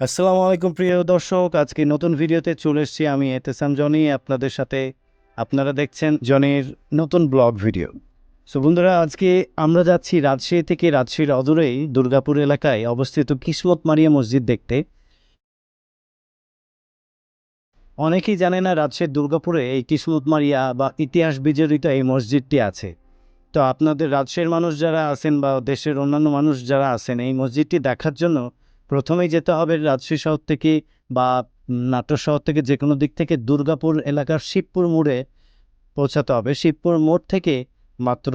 আসসালামু আলাইকুম প্রিয় দর্শক, আজকে নতুন ভিডিওতে চলে এসেছি আমি এতেসাম জনি, আপনাদের সাথে আপনারা দেখছেন জনির নতুন ব্লগ ভিডিও। সো বন্ধুরা, আজকে আমরা যাচ্ছি রাজশাহী থেকে রাজশাহীর অদূরেই দুর্গাপুর এলাকায় অবস্থিত কিসমত মারিয়া মসজিদ দেখতে। অনেকেই জানে না রাজশাহীর দুর্গাপুরে এই কিসমত মারিয়া বা ইতিহাস বিজড়িত এই মসজিদটি আছে। তো আপনাদের রাজশাহীর মানুষ যারা আছেন বা দেশের অন্যান্য মানুষ যারা আছেন এই মসজিদটি দেখার জন্য প্রথমেই যেতে হবে রাজশাহী শহর থেকে বা নাটোর শহর থেকে যে কোনো দিক থেকে দুর্গাপুর এলাকার শিবপুর মোড়ে পৌঁছাতে হবে। শিবপুর মোড় থেকে মাত্র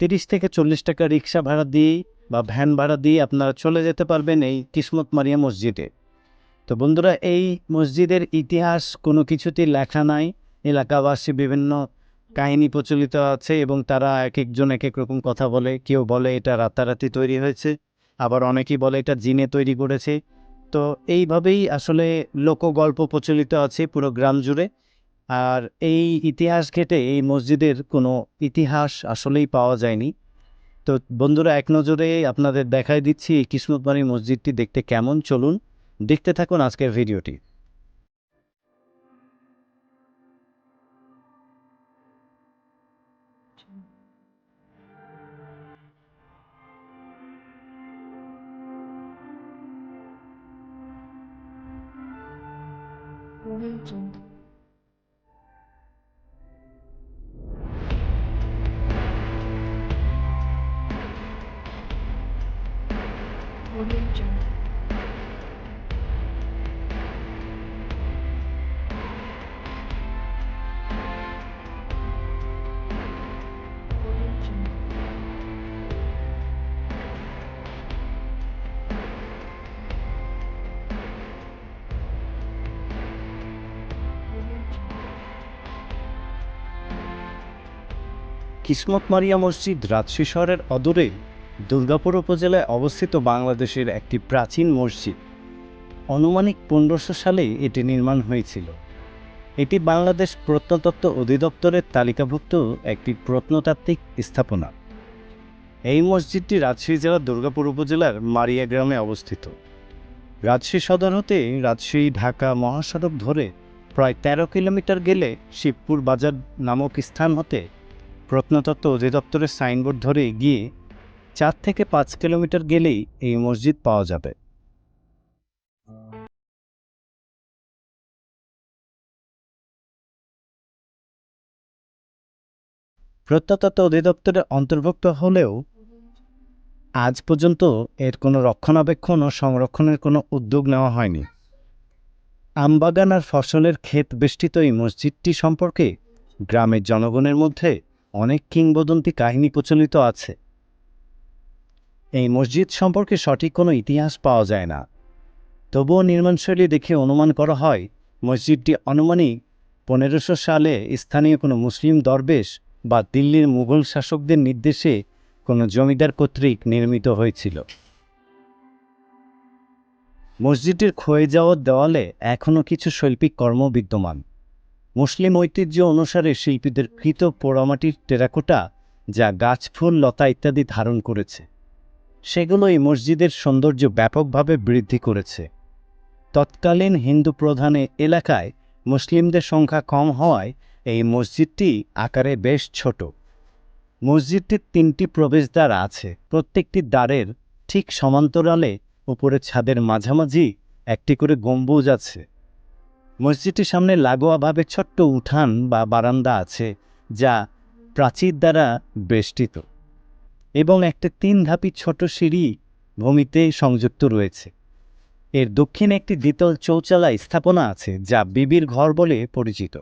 তিরিশ থেকে চল্লিশ টাকা রিক্সা ভাড়া দিয়ে বা ভ্যান ভাড়া দিয়ে আপনারা চলে যেতে পারবেন এই কিসমত মারিয়া মসজিদে। তো বন্ধুরা, এই মসজিদের ইতিহাস কোনো কিছুতেই লেখা নাই। এলাকাবাসী বিভিন্ন কাহিনী প্রচলিত আছে এবং তারা এক একজন এক এক রকম কথা বলে, কেউ বলে এটা রাতারাতি তৈরি হয়েছে। আবার অনেকেই বলে এটা জিনে তৈরি করেছে। তো এইভাবেই আসলে লোকগল্প প্রচলিত আছে পুরো গ্রাম জুড়ে। আর এই ইতিহাস ঘেটে এই মসজিদের কোনো ইতিহাস আসলেই পাওয়া যায়নি। তো বন্ধুরা, এক নজরে আপনাদের দেখাই দিচ্ছি এই কিসমতবাড়ি মসজিদটি দেখতে কেমন। চলুন দেখতে থাকুন আজকের ভিডিওটি। Religion. Religion. কিসমত মারিয়া মসজিদ রাজশাহী শহরের অদূরে দুর্গাপুর উপজেলায় অবস্থিত বাংলাদেশের একটি প্রাচীন মসজিদ। আনুমানিক পনেরোশো সালে এটি নির্মাণ হয়েছিল। এটি বাংলাদেশ প্রত্নতত্ত্ব অধিদপ্তরের তালিকাভুক্ত একটি প্রত্নতাত্ত্বিক স্থাপনা। এই মসজিদটি রাজশাহী জেলার দুর্গাপুর উপজেলার মারিয়া গ্রামে অবস্থিত। রাজশাহী সদর হতে রাজশাহী, ঢাকা মহাসড়ক ধরে প্রায় তেরো কিলোমিটার গেলে শিবপুর বাজার নামক স্থান হতে প্রত্নতত্ত্ব অধিদপ্তরের সাইনবোর্ড ধরে গিয়ে চার থেকে পাঁচ কিলোমিটার গেলেই এই মসজিদ পাওয়া যাবে। প্রত্নতত্ত্ব অধিদপ্তরের অন্তর্ভুক্ত হলেও আজ পর্যন্ত এর কোনো রক্ষণাবেক্ষণ ও সংরক্ষণের কোনো উদ্যোগ নেওয়া হয়নি। আমবাগান আর ফসলের ক্ষেত বেষ্টিত এই মসজিদটি সম্পর্কে গ্রামের জনগণের মধ্যে অনেক কিংবদন্তি কাহিনী প্রচলিত আছে। এই মসজিদ সম্পর্কে সঠিক কোনো ইতিহাস পাওয়া যায় না। তবুও নির্মাণশৈলী দেখে অনুমান করা হয়, মসজিদটি আনুমানিক পনেরোশো সালে স্থানীয় কোনো মুসলিম দরবেশ বা দিল্লির মুঘল শাসকদের নির্দেশে কোনো জমিদার কর্তৃক নির্মিত হয়েছিল। মসজিদটির ক্ষয়ে যাওয়ার দেওয়ালে এখনও কিছু শৈল্পিক কর্ম বিদ্যমান। মুসলিম ঐতিহ্য অনুসারে শিল্পীদের কৃত পোড়ামাটির টেরাকোটা, যা গাছ, ফুল, লতা ইত্যাদি ধারণ করেছে। সেগুলো এই মসজিদের সৌন্দর্য ব্যাপকভাবে বৃদ্ধি করেছে। তৎকালীন হিন্দু প্রধানে এলাকায় মুসলিমদের সংখ্যা কম হওয়ায় এই মসজিদটি আকারে বেশ ছোট। মসজিদটির তিনটি প্রবেশদ্বার আছে। প্রত্যেকটি দ্বারের ঠিক সমান্তরালে উপরে ছাদের মাঝামাঝি একটি করে গম্বুজ আছে। মসজিদটির সামনে লাগোয়াভাবে ছোট্ট উঠান বা বারান্দা আছে, যা প্রাচীর দ্বারা বেষ্টিত এবং একটা তিন ধাপি ছোট সিঁড়ি ভূমিতে সংযুক্ত রয়েছে। এর দক্ষিণে একটি দ্বিতল চৌচালা স্থাপনা আছে, যা বিবির ঘর বলে পরিচিত।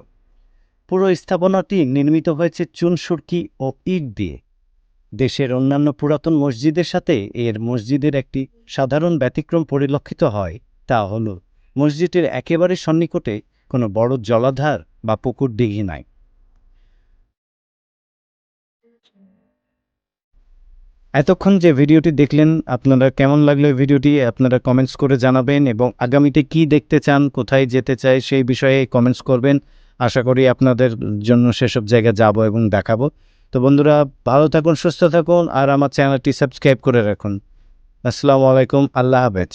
পুরো স্থাপনাটি নির্মিত হয়েছে চুনসুরকি ও ইট দিয়ে। দেশের অন্যান্য পুরাতন মসজিদের সাথে এর মসজিদের একটি সাধারণ ব্যতিক্রম পরিলক্ষিত হয়, তা হল মসজিদের একেবারে সন্নিকটে কোনো বড় জলাধার বা পুকুর দিঘি নাই। এতক্ষণ যে ভিডিওটি দেখলেন, আপনারা কেমন লাগল ভিডিওটি? আপনারা কমেন্টস করে জানাবেন এবং আগামীতে কি দেখতে চান, কোথায় যেতে চাই সেই বিষয়ে কমেন্টস করবেন। আশা করি আপনাদের জন্য সেসব জায়গায় যাব এবং দেখাবো। তো বন্ধুরা, ভালো থাকুন, সুস্থ থাকুন আর আমার চ্যানেলটি সাবস্ক্রাইব করে রাখুন। আসসালামু আলাইকুম, আল্লাহ হাফেজ।